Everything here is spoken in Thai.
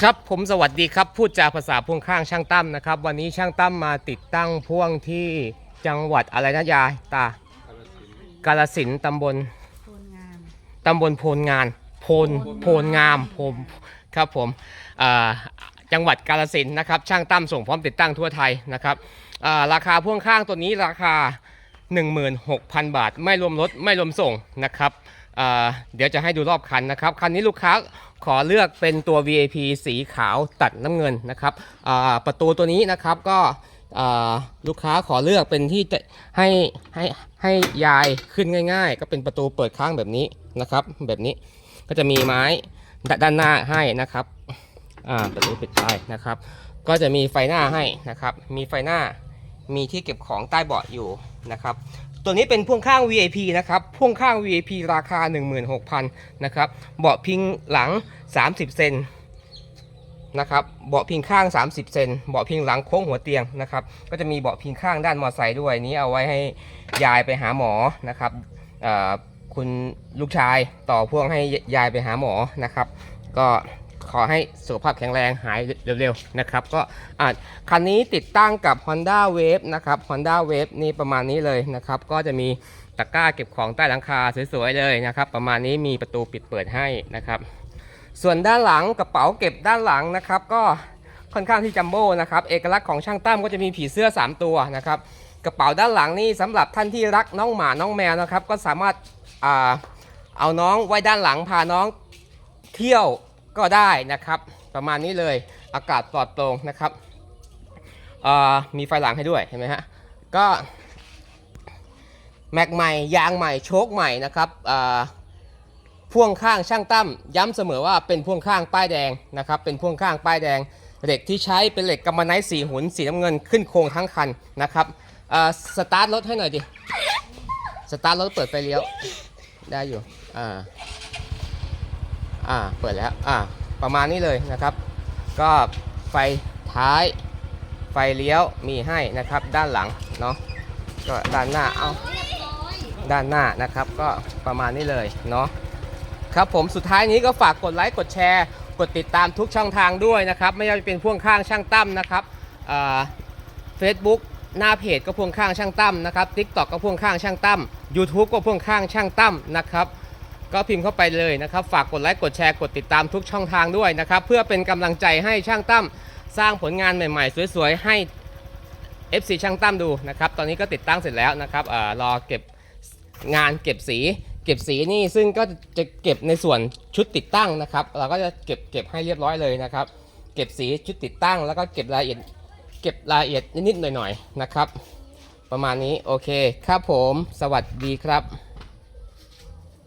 ครับผมสวัสดีครับ พูดจาภาษาพ่วงข้างช่างตั้มนะครับ วันนี้ช่างตั้มมาติดตั้งพ่วงที่จังหวัดอะไรนะยายตากาลสินธุ์ตำบลโคนงามตำบลโพนงานโพนโพนงามผมครับผมอ่าจังหวัดกาลสินธุ์นะครับ ช่างตั้มส่งพร้อมติดตั้งทั่วไทยนะครับอ่าราคาพ่วงข้างตัวนี้ราคา 16,000 บาท ไม่รวมรถไม่รวมส่งนะครับ เดี๋ยวจะให้ดูรอบคันนะครับ คันนี้ลูกค้าขอเลือกเป็นตัว VIP สีขาวตัดน้ำเงินนะครับประตูตัวนี้นะครับก็ลูกค้าขอเลือกเป็นที่ให้ให้ให้ยายขึ้นง่าย ๆ ก็เป็นประตูเปิดข้างแบบนี้นะครับ แบบนี้ก็จะมีไม้ด้านหน้าให้นะครับประตูปิดท้ายนะครับ ก็จะมีไฟหน้าให้นะครับ มีไฟหน้ามีที่เก็บของใต้เบาะอยู่นะครับ ตัวนี้เป็นพ่วงข้าง VIP นะครับ พ่วงข้าง VIP ราคา 16,000นะครับ เบาะพิงหลัง 30 เซนนะครับ เบาะพิงข้าง 30 เซน เบาะพิงหลังโค้งหัวเตียงนะครับ ก็จะมีเบาะพิงข้างด้านมอไซค์ด้วย นี้เอาไว้ให้ยายไปหาหมอนะครับคุณลูกชายต่อพ่วงให้ยายไปหาหมอนะครับ ก็ ขอให้สุขภาพแข็งแรงหายเร็วๆนะครับ ก็อ่าคันนี้ติดตั้งกับ Honda Wave นะครับ Honda Wave นี่ประมาณนี้เลยนะครับ ก็จะมีตะกร้าเก็บของใต้หลังคาสวยๆเลยนะครับ ประมาณนี้มีประตูปิดเปิดให้นะครับ ส่วนด้านหลังกระเป๋าเก็บด้านหลังนะครับ ก็ค่อนข้างที่จัมโบ้นะครับ เอกลักษณ์ของช่างตั้มก็จะมีผีเสื้อ 3 ตัวนะครับ กระเป๋าด้านหลังนี่สำหรับท่านที่รักน้องหมาน้องแมวนะครับ ก็สามารถอ่าเอาน้องไว้ด้านหลังพาน้องเที่ยว ก็ได้นะครับ ประมาณนี้เลยอากาศปลอดโปร่งนะครับมีไฟหลังให้ด้วยเห็นไหมฮะก็แม็กใหม่ยางใหม่โชคใหม่นะครับพ่วงข้างช่างตั้มย้ำเสมอว่าเป็นพ่วงข้างป้ายแดงนะครับ เป็นพ่วงข้างป้ายแดงเหล็กที่ใช้เป็นเหล็กกัมมันไนท์สีหุนสีน้ำเงินขึ้นโครงทั้งคันนะครับสตาร์ทรถให้หน่อยดิสตาร์ทรถเปิดไฟเลี้ยวได้อยู่อ่า อ่าเปิดแล้วอ่าประมาณนี้เลยนะครับ ก็ไฟท้าย ไฟเลี้ยวมีให้นะครับ ด้านหลังเนาะก็ด้านหน้าเอาด้านหน้านะครับก็ประมาณนี้เลยเนาะครับผมสุดท้ายนี้ก็ฝากกดไลค์กดแชร์ กดติดตามทุกช่องทางด้วยนะครับ ไม่ว่าจะเป็นพ่วงข้างช่างตั้มนะครับเฟซบุ๊กหน้าเพจก็พ่วงข้างช่างตั้มนะครับทิกตอกก็พ่วงข้างช่างตั้ม YouTube ก็พ่วงข้างช่างตั้มนะครับ ก็พิมพ์เข้าไปเลยนะครับ ฝากกดไลค์กดแชร์กดติดตามทุกช่องทางด้วยนะครับ เพื่อเป็นกำลังใจให้ช่างตั้มสร้างผลงานใหม่ๆ สวยๆ ให้ FC ช่างตั้มดูนะครับ ตอนนี้ก็ติดตั้งเสร็จแล้วนะครับอารอเก็บงานเก็บสี เก็บสีนี่ซึ่งก็จะเก็บในส่วนชุดติดตั้งนะครับ เราก็จะเก็บเก็บให้เรียบร้อยเลยนะครับ เก็บสีชุดติดตั้ง แล้วก็เก็บรายละเอียดเก็บรายละเอียดนิดๆหน่อยๆนะครับ ประมาณนี้โอเคครับผม สวัสดีครับ